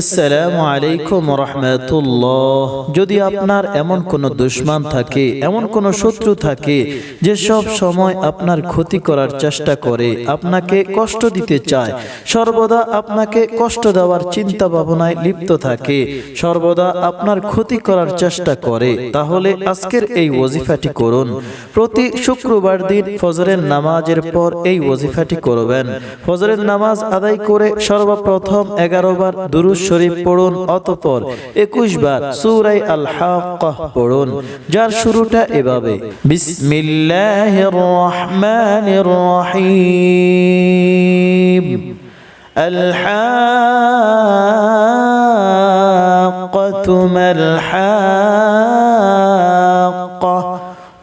আসসালামু আলাইকুম রহমতুল্লাহ যদি আপনার এমন কোনো দুশ্মন থাকে, এমন কোনো শত্রু থাকে, যে সব সময় আপনার ক্ষতি করার চেষ্টা করে, আপনাকে কষ্ট দিতে চায়, সর্বদা আপনাকে কষ্ট দেওয়ার চিন্তা ভাবনায় লিপ্ত থাকে, সর্বদা আপনার ক্ষতি করার চেষ্টা করে, তাহলে আজকের এই ওজিফাটি করুন। প্রতি শুক্রবার দিন ফজরের নামাজের পর এই ওজিফাটি করবেন। ফজরের নামাজ আদায় করে সর্বপ্রথম এগারো বার দুরুজ শরীফ পড়ুন অতপর একুশ বার সুরাই আল হাক্কাহ পড়ুন যার শুরুটা এভাবে বিসমিল্লাহির রহমানির রহিম الحاقة ما الحاقة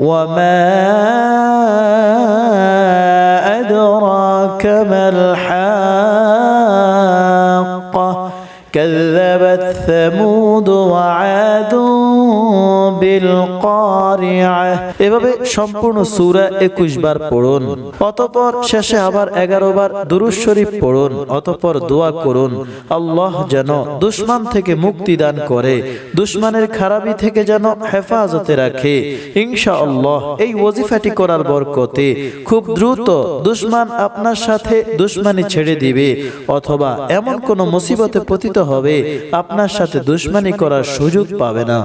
وما أدراك ما الحاقة كذبت ثمود وعاد بالقارعة এভাবে সম্পূর্ণ সূরা 21 বার পড়ুন অতঃপর শেষে আবার 11 বার দুরূদ শরীফ পড়ুন অতঃপর দোয়া করুন আল্লাহ যেন দুশমন থেকে মুক্তি দান করে দুশমনের খারাপি থেকে যেন হেফাজতে রাখে ইনশাআল্লাহ এই ওজিফাটি করার বরকতে খুব দ্রুত দুশমন আপনার সাথে দুশমনি ছেড়ে দিবে অথবা এমন কোন মুসিবতে পতিত হবে আপনার সাথে দুশ্মনী করার সুযোগ পাবে না।